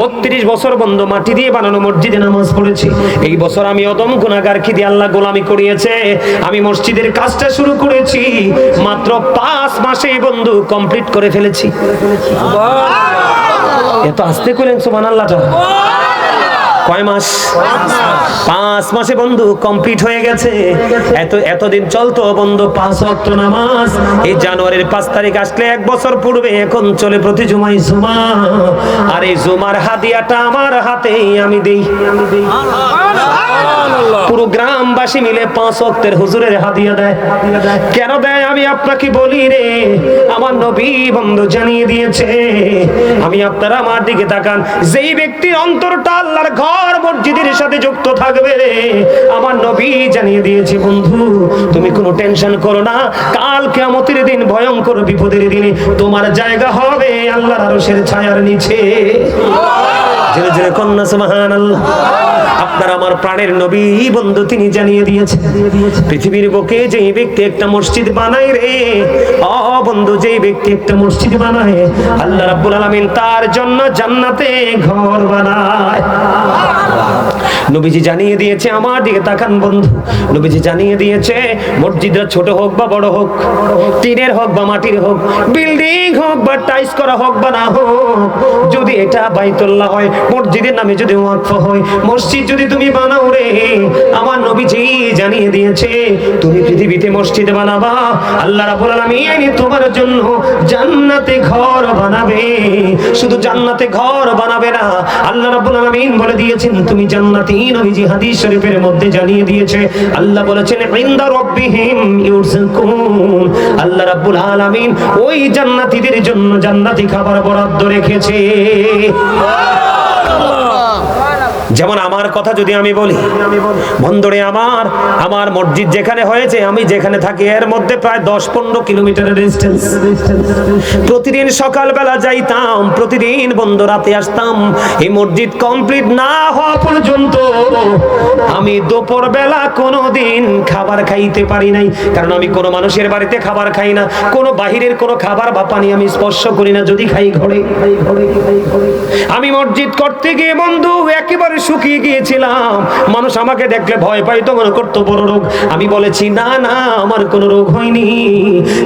বত্রিশ বছর বন্ধ মাটি দিয়ে বানানো মসজিদে নামাজ পড়েছি। এই বছর আমি অদম গুণাগার খিদি আল্লাহ গোলামি করিয়েছে। আমি মসজিদের কাজটা শুরু করেছি, মাত্র পাঁচ মাসে বন্ধু কমপ্লিট করে ফেলেছি। এত আসতে করলেন সুমান আল্লাহটা কয় মাস? পাঁচ মাসে বন্ধু কমপ্লিট হয়ে গেছে। এত, এতদিন চলতো বন্ধু পাঁচ অক্ট নামাজ। এই জানুয়ারির পাঁচ তারিখ আসলে এক বছর পূর্বে এখন চলে প্রতি জুমাই জুমা। আর এই জুমার হাদিয়াটা আমার হাতেই আমি দেই। পুরো গ্রামবাসী মিলে পাঁচ অক্টের হুজুরের হাদিয়া দেয়। কেন দেয়? আমি আপনাকে বলি রে, আমার নবী বন্ধু জানিয়ে দিয়েছে। আমি আপনারা আমার দিকে তাকান। যেই ব্যক্তির অন্তরটা আল্লাহর ঘর মসজিদের সাথে যুক্ত থাকবে। রে আমার নবী জানিয়ে দিয়েছে, বন্ধু, তুমি কোনো টেনশন করো না। কাল কেমতের দিন ভয়ঙ্কর বিপদের দিনে তোমার জায়গা হবে আল্লাহর আরশের ছায়ার নিচে। জেরে জেরে কন্যা সুবহান আপনার আমার প্রাণের নবী, বন্ধু, তিনি জানিয়ে দিয়েছেন। পৃথিবীর বুকে যেই ব্যক্তি একটা মসজিদ বানায় রে, অ, বন্ধু, যেই ব্যক্তি একটা মসজিদ বানায়, আল্লাহ রাব্বুল আলামিন তার জন্য জান্নাতে ঘর বানায়। নবীজি জানিয়ে দিয়েছে, আমার দিকে তাকান বন্ধু। নবীজি জানিয়ে দিয়েছে মসজিদটা ছোট হোক বা বড় হোক, টিনের হোক বা মাটির হোক, বিল্ডিং হোক বা টাইস করা হোক বা না হোক, যদি এটা বাইতুল্লাহ হয়, মসজিদের নামে যদি ওয়াকফ হয়, মসজিদ যদি তুমি বানাও রে। আমার নবীজি জানিয়ে দিয়েছে, তুমি পৃথিবীতে মসজিদ বানাবা, আল্লাহ রাব্বুল আলামিন তোমার জন্য জান্নাতে ঘর বানাবে। শুধু জান্নাতে ঘর বানাবে না, আল্লাহ রাব্বুল আলামিন বলে দিয়েছেন, তুমি জান্নাতি নবীজি হাদিস শরীফের মধ্যে জানিয়ে দিয়েছে। আল্লাহ বলেছেন, ইনদা রব্বিহিম ইউরযাকুন আল্লাহ রাব্বুল আলামিন ওই জান্নাতীদের জন্য জান্নাতি খাবার বরাদ্দ রেখেছে। যেমন আমার কথা যদি আমি বলি বন্ধুরে আমার আমার মসজিদ যেখানে হয়েছে, আমি যেখানে থাকি, এর মধ্যে প্রায় দশ পনেরো কিলোমিটারের ডিস্টেন্স প্রতিদিন সকালবেলা যাইতাম, প্রতিদিন বন্ধ রাতে আসতাম। এই মসজিদ কমপ্লিট না হওয়া পর্যন্ত আমি দুপুর বেলা কোনোদিন খাবার খাইতে পারি নাই। কারণ আমি কোনো মানুষের বাড়িতে খাবার খাই না, কোনো বাহিরের কোনো খাবার বা পানি আমি স্পর্শ করি না, যদি খাই ঘরে। আমি মসজিদ করতে গিয়ে বন্ধু, একেবারে শুকিয়ে গিয়েছিলাম। মানুষ আমাকে দেখলে ভয় পাইতো মনে করতো বড় রোগ? আমি বলেছি, না না, আমার কোনো রোগ হয়নি।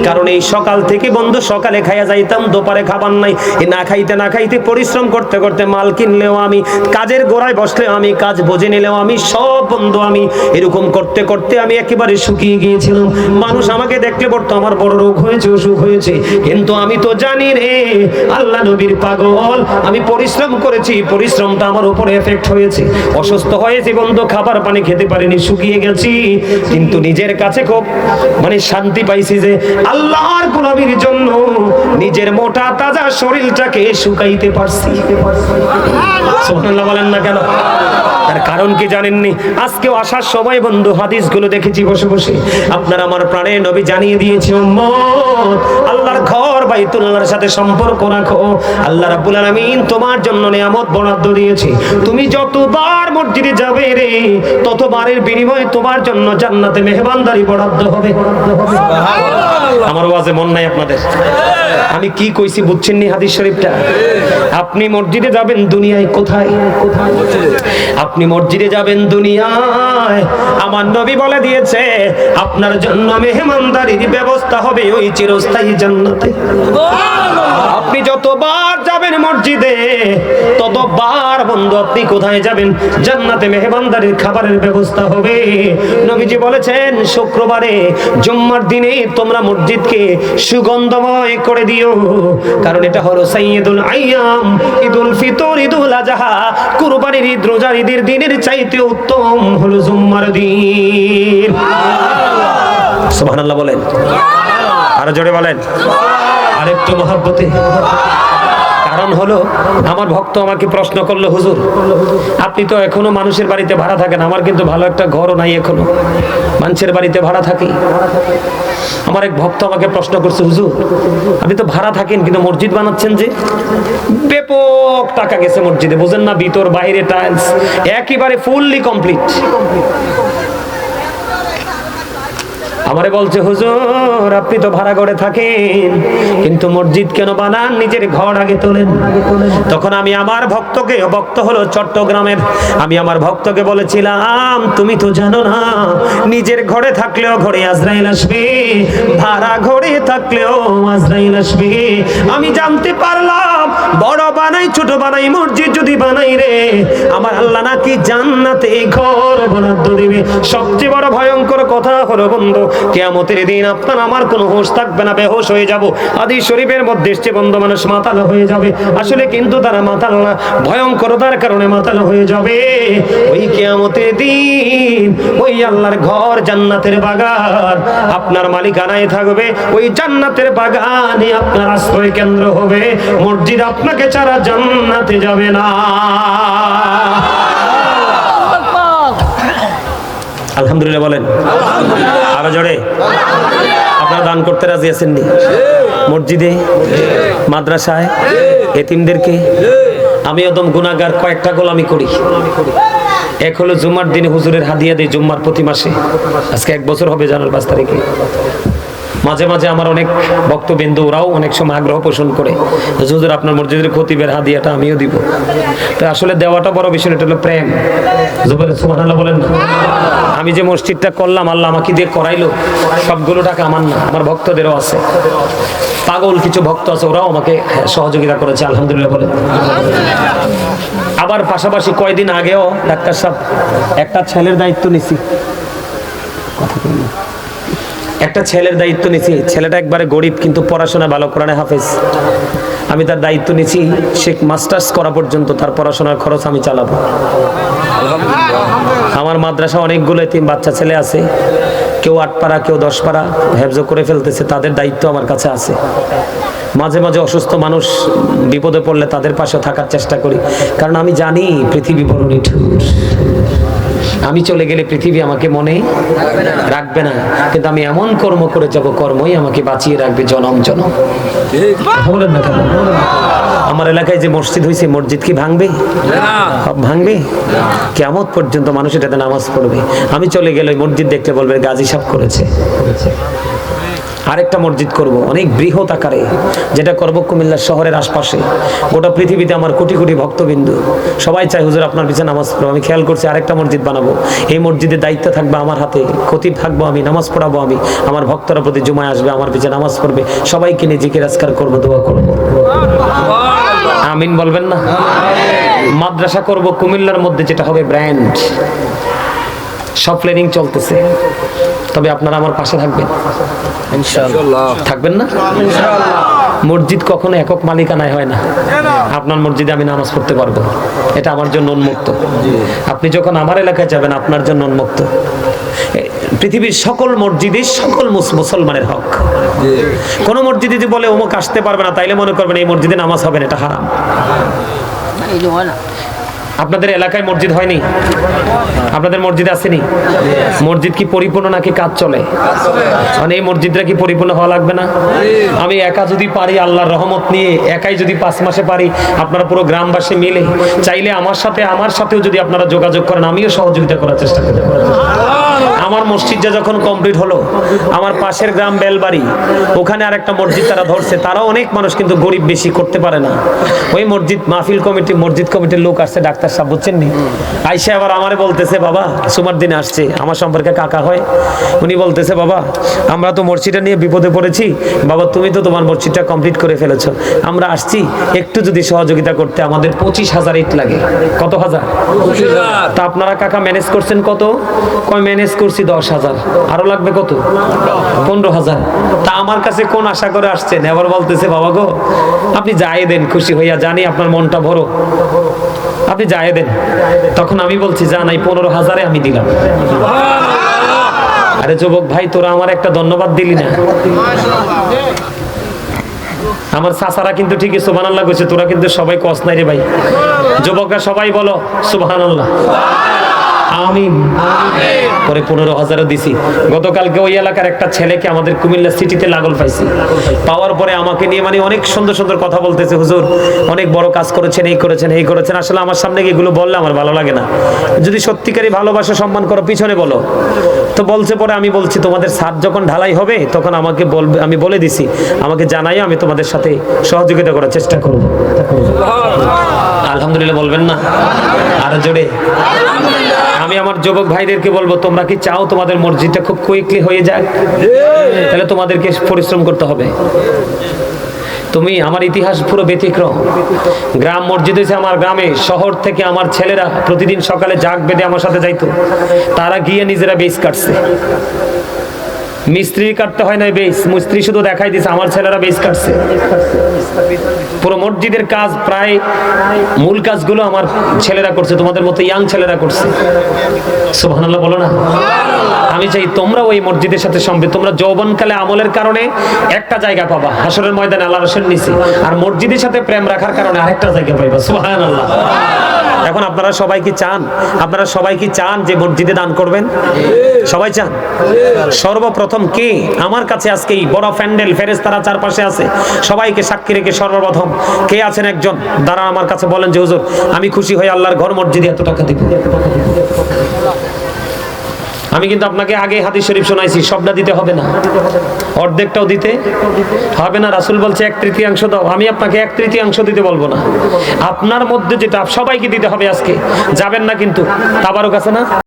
কারণ এই সকাল থেকে বন্ধু, সকালে খাইয়া যাইতাম, দোপারে খাবার নাই। না খাইতে না খাইতে পরিশ্রম করতে করতে মাল কিনলেও আমি, কাজের গোড়ায় বসলেও আমি, কাজ বোঝে নিলেও আমি, সব বন্ধু আমি। এরকম করতে করতে আমি একেবারে শুকিয়ে গিয়েছিলাম। মানুষ আমাকে দেখলে পড়তো আমার বড় রোগ হয়েছে, অসুখ হয়েছে। কিন্তু আমি তো জানি রে, আল্লাহ নবীর পাগল। আমি পরিশ্রম করেছি, পরিশ্রমটা আমার উপরে এফেক্ট হয়েছে অসুস্থ হয়েছে বন্ধু খাবার পানি খেতে পারিনি, শুকিয়ে গেছি। কিন্তু নিজের কাছে খুব মানে শান্তি পাইছি যে আল্লাহর গোলামির জন্য নিজের মোটা তাজা শরীরটাকে শুকাইতে পারছি। বলেন না কেন? তার কারণ কি জানেননি? আজকেও আসার সময় বন্ধু হাদিসগুলো দেখেছি বসে বসে। আপনার আমার প্রাণে নবী জানিয়ে দিয়েছে আল্লাহর ঘর বাইতুল্লাহর সাথে সম্পর্ক রাখো। আল্লাহ রাব্বুল আলামিন তোমার জন্য নিয়ামত বরাদ্দ দিয়েছে। তুমি যতবার মসজিদে যাবে রে ততবারের বিনিময়ে তোমার জন্য জান্নাতে মেহমানদারি বরাদ্দ হবে। আমার ওয়াজে মন নাই আপনাদের। আমি কি কইছি বুঝছেন নি হাদিস শরীফটা? আপনি মসজিদে যাবেন দুনিয়ায় কোথায়? কোথায়? আপনি মসজিদে যাবেন দুনিয়ায়। আমার নবী বলে দিয়েছে আপনার জন্য মেহমানদারির ব্যবস্থা হবে ওই চিরস্থায়ী জান্নাতে। আপনি যতবার যাবেন মসজিদে ততবার বন্ধু আপনি কোথায় যাবেন? জান্নাতে মেহমানদারির খাবারের ব্যবস্থা হবে। নবীজি বলেছেন শুক্রবারে জুম্মার দিনে তোমরা মসজিদকে সুগন্ধময় করে দিও। কারণ এটা হলো সাইয়্যিদুল আইয়াম ঈদুল ফিতর ঈদুল আজহা কুরবানির ঈদ, রোজার ঈদের দিনের চাইতে উত্তম হলো জুম্মার দিন। সুবহানাল্লাহ বলেন। আরও জোরে বলেন। আরেকটু মহাব্বতে। কারণ হলো, আমার ভক্ত আমাকে প্রশ্ন করল, হুজুর, আপনি তো এখনও মানুষের বাড়িতে ভাড়া থাকেন, আমার কিন্তু ভালো একটা ঘরও নাই এখনও। মানুষের বাড়িতে ভাড়া থাকি। আমার এক ভক্ত আমাকে প্রশ্ন করছে, হুজুর, আপনি তো ভাড়া থাকেন, কিন্তু মসজিদ বানাচ্ছেন যে? ব্যাপক টাকা গেছে মসজিদে, বুঝেন না ভিতর, বাইরে টাইলস একেবারে ফুললি কমপ্লিট আমারে বলছে, হুজুর, আপনি তো ভাড়া করে থাকেন, কিন্তু মসজিদ কেন বানান? নিজের ঘর আগে তোলেন। তখন আমি আমার ভক্তকে, ভক্ত হলো চট্টগ্রামের, আমি আমার ভক্তকে বলেছিলাম, তুমি তো জানো না, নিজের ঘরে থাকলেও ঘরে আজরাইল আসবে ভাড়া ঘরে থাকলেও আজরাইল আসবে। আমি জানতে পারলাম, বড় বানাই, ছোট বানাই, মসজিদ যদি বানাই রে, আমার আল্লাহ নাকি জান্নাতে ঘর বরাদ্দ দিবে সবচেয়ে বড় ভয়ঙ্কর কথা হলো, বন্ধু, কেয়ামতের দিন আপনার আমার কোনো হোশ থাকবে না, বেহোশ হয়ে যাব। আদি শরীফের মধ্যে এসছে, বন্ধু, মানুষ মাতাল হয়ে যাবে। আসলে কিন্তু তারা মাতাল না, ভয়ঙ্করতার কারণে মাতাল হয়ে যাবে। ওই কেয়ামতের দিন, ওই আল্লাহর ঘর জান্নাতের বাগান, আপনার মালিকানায় থাকবে। ওই জান্নাতের বাগানে আপনার আশ্রয় কেন্দ্র হবে। মসজিদ আপনাকে ছাড়া জান্নাতে যাবে না। আলহামদুলিল্লাহ বলেন। আরও জোরে। আপনারা দান করতে রাজি আছেননি? মসজিদে, মাদ্রাসায়, এতিমদেরকে। আমি একদম গুণাগার কয়েকটা গোলামি করি। এক হলো জুমার দিনে হুজুরের হাদিয়া দিই জুম্মার প্রতি মাসে। আজকে এক বছর হবে জানার পাঁচ তারিখে। মাঝে মাঝে আমার অনেক ভক্তবিন্দু ওরাও অনেক সময় আগ্রহ পোষণ করে, হুজুর, আপনার মসজিদের খতিবের হাদিয়াটা আমিও দিব। তো আসলে দেওয়াটা বড় বিষয় এটা হলো প্রেম। বলেন, আমি যে মসজিদটা করলাম, আল্লাহ আমাকে দিয়ে করাইলো, সবগুলো টাকা আমার না, আমার ভক্তদেরও আছে। পাগল কিছু ভক্ত আছে, ওরাও আমাকে সহযোগিতা করেছে, আলহামদুলিল্লাহ বলে আবার পাশাপাশি কয়দিন আগেও ডাক্তার সাহেব একটা ছেলের দায়িত্ব নিছি। একটা ছেলের দায়িত্ব নিছি। ছেলেটা একবারে গরিব কিন্তু পড়াশোনা ভালো কোরআনে হাফেজ। আমি তার দায়িত্ব নিছি সে মাস্টার্স করা পর্যন্ত তার পড়াশোনার খরচ আমি চালাবো। আমার মাদ্রাসা অনেকগুলো তিন বাচ্চা ছেলে আছে। কেউ আট পাড়া কেউ দশ পাড়া হেফজ করে ফেলতেছে তাদের দায়িত্ব আমার কাছে আছে। মাঝে মাঝে অসুস্থ মানুষ বিপদে পড়লে তাদের পাশে থাকার চেষ্টা করি। কারণ আমি জানি পৃথিবী বড় নিঠুর। আমি চলে গেলে পৃথিবী আমাকে মনে রাখবে না। কিন্তু আমি এমন কর্ম করে যাব কর্মই আমাকে বাঁচিয়ে রাখবে জনম জনম। বলেন না কেন? আমার এলাকায় যে মসজিদ হয়েছে মসজিদ কি ভাঙবে? ভাঙবে? কেমন পর্যন্ত মানুষ এটাতে নামাজ পড়বে। আমি চলে গেলে মসজিদ দেখতে বলবে গাজী সাহেব করেছে। আরেকটা মসজিদ করব। অনেক বৃহৎ আকারে। যেটা করব কুমিল্লা শহরের আশপাশে। গোটা পৃথিবীতে আমার কোটি কোটি ভক্তবিন্দু। সবাই চাই হুজুর, আপনার পিছনে নামাজ পড়ব আমি খেয়াল করছি আরেকটা মসজিদ বানাবো। এই মসজিদের দায়িত্ব থাকবে আমার হাতে। খতিব থাকব আমি, নামাজ পড়াবো আমি। আমার ভক্তরা প্রতি জুমায় আসবে, আমার পিছনে নামাজ পড়বে। সবাইকে নিজেকে রাজকার করব, দোয়া করব। আমিন বলবেন না? মাদ্রাসা করব কুমিল্লার মধ্যে, যেটা হবে ব্র্যান্ড। সব প্ল্যানিং চলতেছে। তবে আপনারা আমার পাশে থাকবেন। থাকবেন না? মসজিদ কখনো একক মালিকানায় হয় না। আপনার মসজিদে আমি নামাজ পড়তে পারব। এটা আমার জন্য উন্মুক্ত। আপনি যখন আমার এলাকায় যাবেন আপনার জন্য উন্মুক্ত। পৃথিবীর সকল মসজিদে সকল মুসলমানের হক। কোন মসজিদে যদি বলে অমুক আসতে পারবে না তাইলে মনে করবেন এই মসজিদে নামাজ হবে না এটা হারাম। এই যে না। আপনাদের এলাকায় মসজিদ হয়নি? আপনাদের মসজিদ আসেনি? মসজিদ কি পরিপূর্ণ নাকি কাজ চলে? মানে এই মসজিদটা কি পরিপূর্ণ হওয়া লাগবে না? আমি একা যদি পারি, আল্লাহর রহমত নিয়ে একাই যদি পাঁচ মাসে পারি, আপনারা পুরো গ্রামবাসী মিলে, চাইলে আমার সাথে, আমার সাথেও যদি আপনারা যোগাযোগ করেন, আমিও সহযোগিতা করার চেষ্টা করতে করি আমার মসজিদটা যখন কমপ্লিট হলো আমার পাশের গ্রাম বেলবাড়ি ওখানে আর একটা মসজিদ তারা ধরছে। তারাও অনেক মানুষ কিন্তু গরিব বেশি করতে পারে না। ওই মসজিদ মাহফিল কমিটি মসজিদ কমিটির লোক আসছে ডাক্তার সাহেব বুঝছেন নি? আইসা আবার আমারে বলতেছে বাবা সুমার দিনে আসছে আমার সম্পর্কে কাকা হয়। উনি বলতেছে বাবা আমরা তো মসজিদটা নিয়ে বিপদে পড়েছি। বাবা তুমি তো তোমার মসজিদটা কমপ্লিট করে ফেলেছো। আমরা আসছি একটু যদি সহযোগিতা করতে আমাদের পঁচিশ হাজার ইট লাগে। কত হাজার? তা আপনারা কাকা ম্যানেজ করছেন কত? কয় ম্যানেজ করছি দশ হাজার। আরও লাগবে কত? পনেরো হাজার। তা আমার কাছে কোন আশা করে আসছেন এবার বলতেছে বাবা গো আপনি যাই দেন খুশি হইয়া জানি আপনার মনটা ভরো আপনি যাই দেন। তখন আমি বলছি যা নাই পনেরো হাজারে আমি দিলাম। আরে যুবক ভাই তোরা আমার একটা ধন্যবাদ দিলি না? আমার চাচারা কিন্তু ঠিকই সুবান আল্লাহ কইছে তোরা কিন্তু সবাই কস নাই রে ভাই। যুবকরা সবাই বলো সুবহান আল্লাহ আমিন। পরে পনেরো হাজারও দিছি। গতকালকে ওই এলাকার একটা ছেলেকে আমাদের কুমিল্লা সিটিতে লাগল পাইছি। পাওয়ার পরে আমাকে নিয়ে মানে অনেক সুন্দর সুন্দর কথা বলতেছে হুজুর অনেক বড় কাজ করেছেন এই করেছেন এই করেছেন। আসলে আমার সামনে গিয়ে এগুলো বললে আমার ভালো লাগে না। যদি সত্যিকারই ভালোবাসা সম্মান করো পিছনে বলো। তো বলছে পরে আমি বলছি তোমাদের ছাদ যখন ঢালাই হবে তখন আমাকে বলবে আমি বলে দিছি। আমাকে জানাই আমি তোমাদের সাথে সহযোগিতা করার চেষ্টা করব। আলহামদুলিল্লাহ বলবেন না। আরও জোরে। আমি আমার যুবক ভাইদেরকে বলব, তোমরা কি চাও তোমাদের মসজিদটা খুব কুইকলি হয়ে যাক? তাহলে তোমাদেরকে পরিশ্রম করতে হবে। তুমি আমার ইতিহাস পুরো ব্যতিক্রম। গ্রাম মসজিদ হয়েছে আমার গ্রামে, শহর থেকে আমার ছেলেরা প্রতিদিন সকালে জাগ বেঁধে আমার সাথে যাইতো। তারা গিয়ে নিজেরা বেশ কাটছে। মিস্ত্রি কাটতে হয় না বেস মিস্ত্রি শুধু দেখাই দিছে, আমার ছেলেরা বেস কাটছে। পুরো মসজিদের কাজ প্রায় মূল কাজগুলো আমার ছেলেরা করছে, তোমাদের মতো ইয়াং ছেলেরা করছে। সুবহানাল্লাহ, বলো না। আমি চাই তোমরা ওই মসজিদের সাথে সম্পৃক্ত তোমরা যৌবনকালে আমলের কারণে একটা জায়গা পাবা হাসরের ময়দানে আল্লাহ রসের নিচে। আর মসজিদের সাথে প্রেম রাখার কারণে আরেকটা জায়গা পাইবা, সুবহানাল্লাহ। এখন আপনারা সবাই কি চান? আপনারা সবাই কি চান যে মসজিদে দান করবেন? সবাই চান? সর্বপ্রথম কে আমার কাছে আজকে এই বড় প্যান্ডেল ফেরেস্তারা চারপাশে আছে। সবাইকে সাক্ষী রেখে সর্বপ্রথম কে আছেন একজন? দ্বারা আমার কাছে বলেন যে, হুজুর, আমি খুশি হয়ে আল্লাহর ঘর মসজিদে এত টাকা দিব। আমি কিন্তু আপনাকে আগে হাদিস শরীফ শোনাইছি, সবটা দিতে হবে না। অর্ধেকটাও দিতে হবে না। রাসুল বলছে, এক তৃতীয়াংশ দাও। আমি আপনাকে এক তৃতীয়াংশ দিতে বলব না। আপনার মধ্যে যেটা, সবাইকে দিতে হবে আজকে। যাবেন না কিন্তু। তাবারও কাছে না?